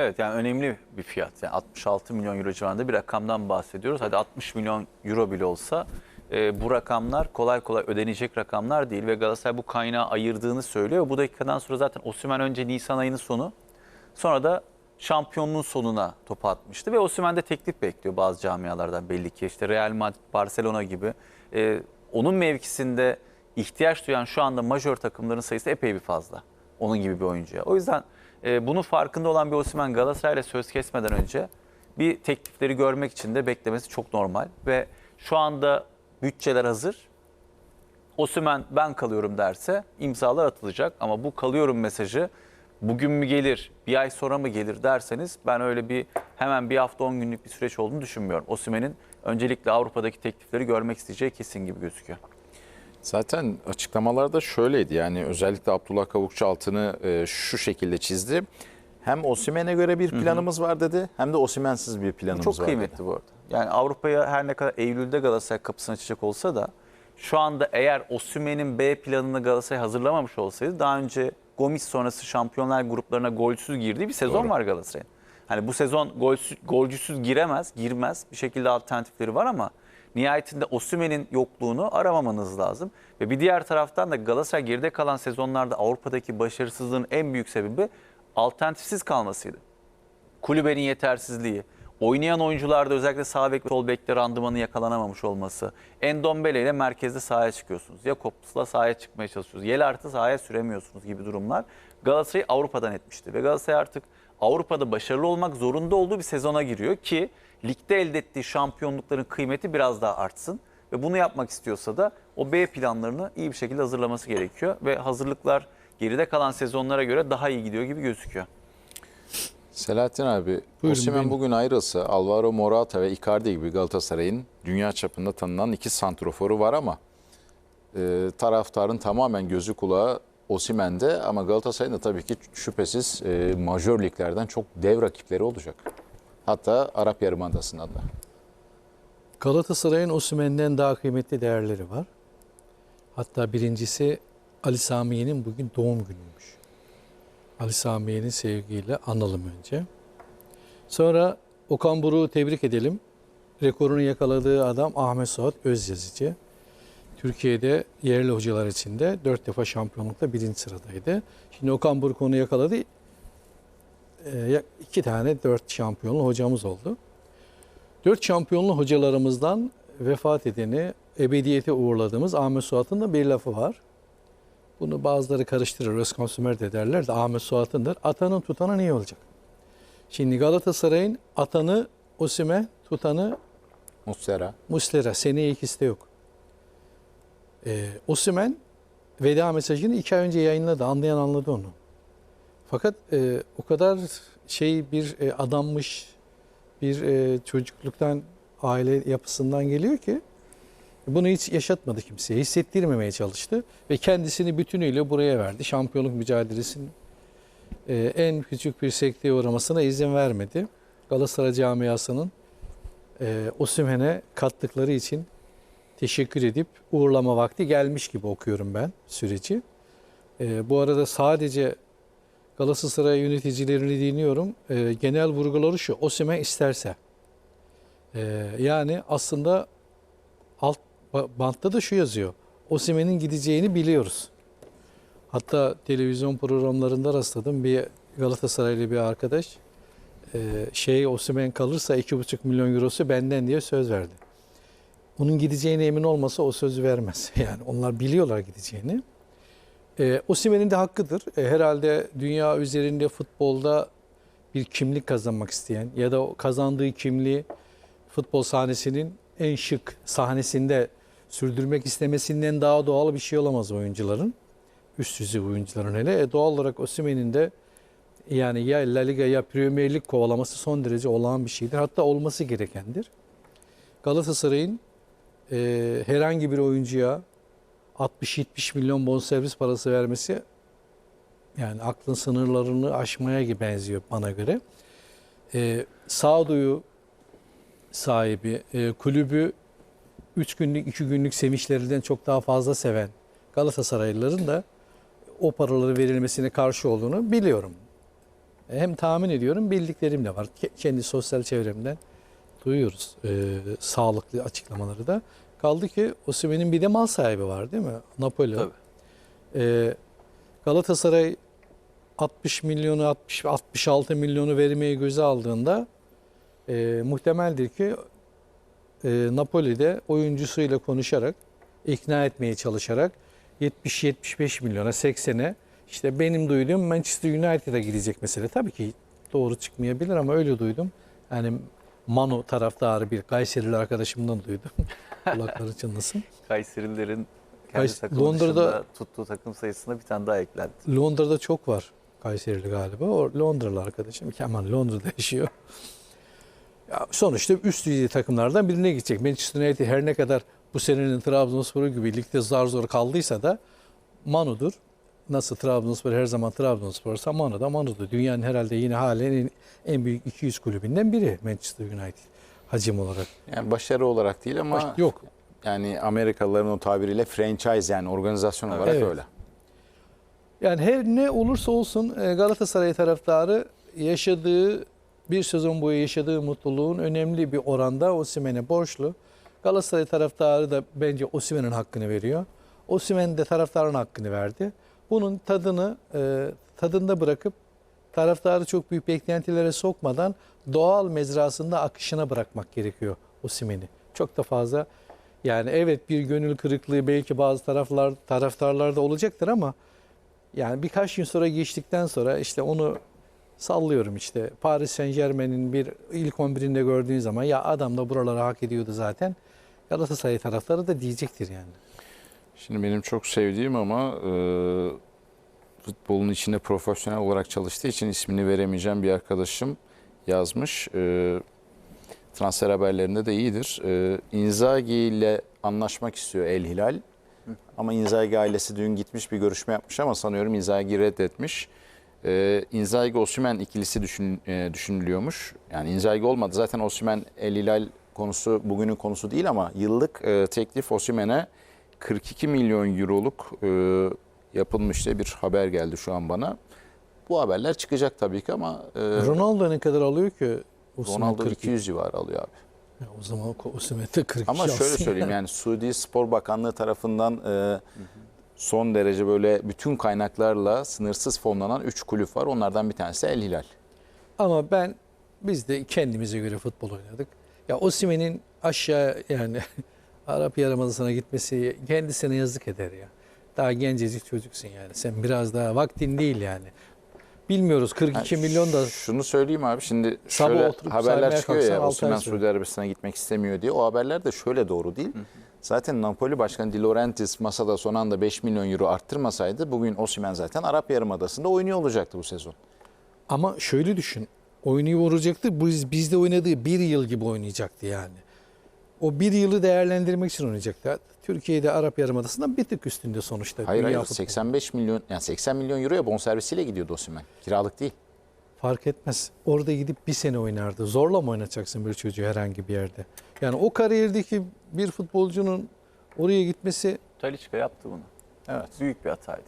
Evet yani önemli bir fiyat. Yani 66 milyon euro civarında bir rakamdan bahsediyoruz. Hadi 60 milyon euro bile olsa e, bu rakamlar kolay kolay ödenecek rakamlar değil. Ve Galatasaray bu kaynağı ayırdığını söylüyor. Bu dakikadan sonra zaten Osimhen önce Nisan ayının sonu sonra da şampiyonluğun sonuna topu atmıştı. Ve Osimhen de teklif bekliyor bazı camialardan belli ki. İşte Real Madrid, Barcelona gibi. E, onun mevkisinde ihtiyaç duyan şu anda majör takımların sayısı epey bir fazla. Onun gibi bir oyuncuya. O yüzden e, bunun farkında olan bir Osimhen Galatasaray'la söz kesmeden önce bir teklifleri görmek için de beklemesi çok normal. Ve şu anda bütçeler hazır. Osimhen ben kalıyorum derse imzalar atılacak. Ama bu kalıyorum mesajı bugün mü gelir, bir ay sonra mı gelir derseniz ben öyle bir hemen bir hafta 10 günlük bir süreç olduğunu düşünmüyorum. Osimhen'in öncelikle Avrupa'daki teklifleri görmek isteyeceği kesin gibi gözüküyor. Zaten açıklamalarda şöyleydi yani özellikle Abdullah Kavukçu altını e, şu şekilde çizdi. Hem Osimhen'e göre bir planımız var dedi hem de Osimhen'siz bir planımız Çok var kıymetli dedi. bu arada. Yani Avrupa'ya her ne kadar Eylül'de Galatasaray kapısını açacak olsa da şu anda eğer Osimhen'in B planını Galatasaray hazırlamamış olsaydı daha önce Gomis sonrası şampiyonlar gruplarına golsüz girdiği bir sezon Doğru. var Galatasaray'ın. Hani bu sezon golsüz, golcüsüz giremez, girmez. Bir şekilde alternatifleri var ama nihayetinde Osimhen'in yokluğunu aramamanız lazım. Ve bir diğer taraftan da Galatasaray geride kalan sezonlarda Avrupa'daki başarısızlığın en büyük sebebi alternatifsiz kalmasıydı kulübenin yetersizliği, oynayan oyuncularda özellikle sağ bek ve sol bekte randımanı yakalanamamış olması. Endombele ile merkezde sahaya çıkıyorsunuz. Jakobs'la sahaya çıkmaya çalışıyorsunuz. Yelert'i sahaya süremiyorsunuz gibi durumlar. Galatasaray'ı Avrupa'dan etmişti. Ve Galatasaray artık Avrupa'da başarılı olmak zorunda olduğu bir sezona giriyor ki ligde elde ettiği şampiyonlukların kıymeti biraz daha artsın. Ve bunu yapmak istiyorsa da o B planlarını iyi bir şekilde hazırlaması gerekiyor. Ve hazırlıklar geride kalan sezonlara göre daha iyi gidiyor gibi gözüküyor. Selahattin abi Osimhen bugün ayrılsa Alvaro Morata ve Icardi gibi Galatasaray'ın dünya çapında tanınan iki santroforu var ama e, taraftarın tamamen gözü kulağı Osimhen'de ama Galatasaray'ın da tabii ki şüphesiz e, majör liglerden çok dev rakipleri olacak. Hatta Arap Yarımadası'nda da. Galatasaray'ın Osimhen'den daha kıymetli değerleri var. Hatta birincisi Ali Samiye'nin bugün doğum günüymüş. Ali Samiye'nin sevgiyle analım önce. Sonra Okan Buruk'u tebrik edelim. Rekorunu yakaladığı adam Ahmet Suat Özyazıcı. Türkiye'de yerli hocalar içinde dört defa şampiyonlukta birinci sıradaydı. Şimdi Okan Buruk onu yakaladı. Ee, iki tane dört şampiyonlu hocamız oldu. Dört şampiyonlu hocalarımızdan vefat edeni ebediyete uğurladığımız Ahmet Suat'ın da bir lafı var. Bunu bazıları karıştırır. Özkan Sümer de derler de Ahmet Suat'ındır. Atanın tutanı niye olacak? Şimdi Galatasaray'ın atanı Osime, tutanı Muslera. Muslera. Seneye ikisi de yok. Ee, Osimhen veda mesajını iki ay önce yayınladı. Anlayan anladı onu. Fakat e, o kadar şey bir e, adammış, bir e, çocukluktan, aile yapısından geliyor ki bunu hiç yaşatmadı kimseye. Hissettirmemeye çalıştı ve kendisini bütünüyle buraya verdi. Şampiyonluk mücadelesinin e, en küçük bir sekteye uğramasına izin vermedi. Galatasaray camiasının e, Osimhen'e kattıkları için teşekkür edip uğurlama vakti gelmiş gibi okuyorum ben süreci. E, bu arada sadece Galatasaray yöneticilerini dinliyorum. E, genel vurguları şu. Osimhen isterse. E, yani aslında alt ba- bantta da şu yazıyor. Osimhen'in gideceğini biliyoruz. Hatta televizyon programlarında rastladım bir Galatasaraylı bir arkadaş e, şey Osimhen kalırsa 2,5 milyon eurosu benden diye söz verdi. Onun gideceğine emin olmasa o sözü vermez. Yani onlar biliyorlar gideceğini. E, Osimhen'in de hakkıdır. E, herhalde dünya üzerinde futbolda bir kimlik kazanmak isteyen ya da kazandığı kimliği futbol sahnesinin en şık sahnesinde sürdürmek istemesinden daha doğal bir şey olamaz oyuncuların. Üst düzey oyuncuların hele. E, doğal olarak Osimhen'in de yani ya La Liga ya Premier Lig kovalaması son derece olağan bir şeydir. Hatta olması gerekendir. Galatasaray'ın e, herhangi bir oyuncuya 60-70 milyon bonservis parası vermesi yani aklın sınırlarını aşmaya gibi benziyor bana göre. E, sağduyu sahibi, e, kulübü 3 günlük, 2 günlük sevinçlerinden çok daha fazla seven Galatasaraylıların da o paraları verilmesine karşı olduğunu biliyorum. Hem tahmin ediyorum bildiklerim de var. Ke- Kendi sosyal çevremden duyuyoruz e, sağlıklı açıklamaları da. Kaldı ki Osimhen'in bir de mal sahibi var değil mi? Napoli. Tabii. E, Galatasaray 60 milyonu 60 66 milyonu vermeyi göze aldığında e, muhtemeldir ki e, Napoli'de oyuncusuyla konuşarak ikna etmeye çalışarak 70-75 milyona 80'e işte benim duyduğum Manchester United'a gidecek mesela. Tabii ki doğru çıkmayabilir ama öyle duydum. Yani Manu taraftarı bir Kayserili arkadaşımdan duydum. Kulakları çınlasın. Kayserilerin kendi Kays- Londra'da- dışında tuttuğu takım sayısına bir tane daha eklendi. Londra'da çok var Kayserili galiba. O Londralı arkadaşım. Kemal Londra'da yaşıyor. Ya sonuçta üst düzey takımlardan birine gidecek. Manchester United her ne kadar bu senenin Trabzonspor'u gibi ligde zar zor kaldıysa da Manu'dur. Nasıl Trabzonspor her zaman Trabzonspor'sa Manu da Manu'dur. Dünyanın herhalde yine halen en, en büyük 200 kulübünden biri Manchester United hacim olarak. Yani başarı olarak değil ama Baş- yok. yani Amerikalıların o tabiriyle franchise yani organizasyon olarak Evet. öyle. Yani her ne olursa olsun e, Galatasaray taraftarı yaşadığı bir sezon boyu yaşadığı mutluluğun önemli bir oranda Osimhen'e borçlu. Galatasaray taraftarı da bence Osimhen'in hakkını veriyor. Osimhen de taraftarın hakkını verdi. Bunun tadını e, tadında bırakıp taraftarı çok büyük beklentilere sokmadan doğal mezrasında akışına bırakmak gerekiyor Osimhen'i. Çok da fazla yani evet bir gönül kırıklığı belki bazı taraflar taraftarlarda olacaktır ama yani birkaç gün sonra geçtikten sonra işte onu sallıyorum işte Paris Saint Germain'in bir ilk 11'inde gördüğün zaman ya adam da buraları hak ediyordu zaten. Galatasaray taraftarı da diyecektir yani. Şimdi benim çok sevdiğim ama e, futbolun içinde profesyonel olarak çalıştığı için ismini veremeyeceğim bir arkadaşım yazmış. E, transfer haberlerinde de iyidir. E, Inzaghi ile anlaşmak istiyor El Hilal. Ama Inzaghi ailesi dün gitmiş bir görüşme yapmış ama sanıyorum Inzaghi reddetmiş. E, Inzaghi Osimhen ikilisi düşün, e, düşünülüyormuş. Yani Inzaghi olmadı. Zaten Osimhen El Hilal konusu bugünün konusu değil ama yıllık e, teklif Osimhen'e 42 milyon euroluk e, yapılmış diye bir haber geldi şu an bana. Bu haberler çıkacak tabii ki ama e, Ronaldo ne kadar alıyor ki? Ronaldo 42. 200 civarı alıyor abi. Ya o zaman Osimhen de 42 Ama şöyle söyleyeyim yani Suudi Spor Bakanlığı tarafından e, son derece böyle bütün kaynaklarla sınırsız fonlanan 3 kulüp var. Onlardan bir tanesi El Hilal. Ama ben biz de kendimize göre futbol oynadık. Ya Osimhen'in aşağı yani Arap Yarımadası'na gitmesi kendisine yazık eder ya. Daha gencecik çocuksun yani. Sen biraz daha vaktin değil yani. Bilmiyoruz 42 Yani milyon da Şunu söyleyeyim abi şimdi Sabah şöyle oturup haberler çıkıyor ya sürer. Suudi Arabistan'a gitmek istemiyor diye. O haberler de şöyle doğru değil. Zaten Napoli Başkanı Di Laurentiis masada son anda 5 milyon euro arttırmasaydı bugün Osimhen zaten Arap Yarımadası'nda oynuyor olacaktı bu sezon. ama şöyle düşün. Oyunu vuracaktı. Biz bizde oynadığı bir yıl gibi oynayacaktı yani. O bir yılı değerlendirmek için oynayacaktı. Türkiye'de Arap Yarımadası'ndan bir tık üstünde sonuçta. Hayır hayır futbolu. 85 milyon yani 80 milyon euroya bonservisiyle gidiyordu Osimhen. Kiralık değil. Fark etmez. Orada gidip bir sene oynardı. Zorla mı oynatacaksın bir çocuğu herhangi bir yerde? Yani o kariyerdeki bir futbolcunun oraya gitmesi Talisca yaptı bunu. Evet. Büyük bir hataydı.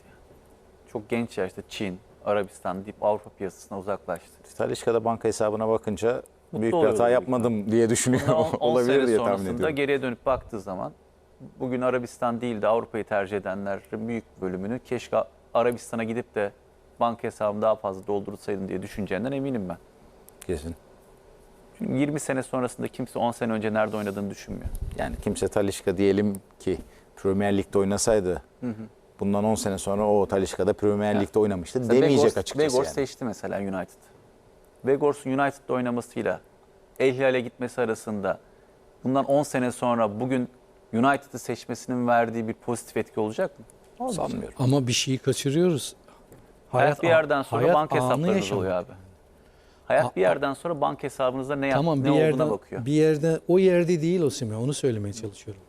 Çok genç yaşta Çin, Arabistan deyip Avrupa piyasasına uzaklaştırdı. Talişka'da banka hesabına bakınca büyük bir hata büyük yapmadım diye düşünüyor. Bundan 10 Olabilir sene diye tahmin sonrasında ediyorum. geriye dönüp baktığı zaman bugün Arabistan değil de Avrupa'yı tercih edenlerin büyük bölümünü keşke Arabistan'a gidip de banka hesabımı daha fazla doldurtsaydım diye düşüneceğinden eminim ben. Kesin. Çünkü 20 sene sonrasında kimse 10 sene önce nerede oynadığını düşünmüyor. Yani kimse Talişka diyelim ki Premier Lig'de oynasaydı bundan 10 sene sonra o Talişka'da Premier. Lig'de oynamıştı demeyecek Weghorst- açıkçası Weghorst yani. seçti mesela United. Weghorst'un United'da oynamasıyla El Hilal'e gitmesi arasında bundan 10 sene sonra bugün United'ı seçmesinin verdiği bir pozitif etki olacak mı? Sanmıyorum. ama bir şeyi kaçırıyoruz. Hayat, bir yerden sonra hayat banka hesaplarınız oluyor abi. Hayat A- bir yerden sonra banka hesabınızda ne, yap, Tamam ne bir olduğuna yerde bakıyor. bir yerde o yerde değil Osimhen onu söylemeye çalışıyorum.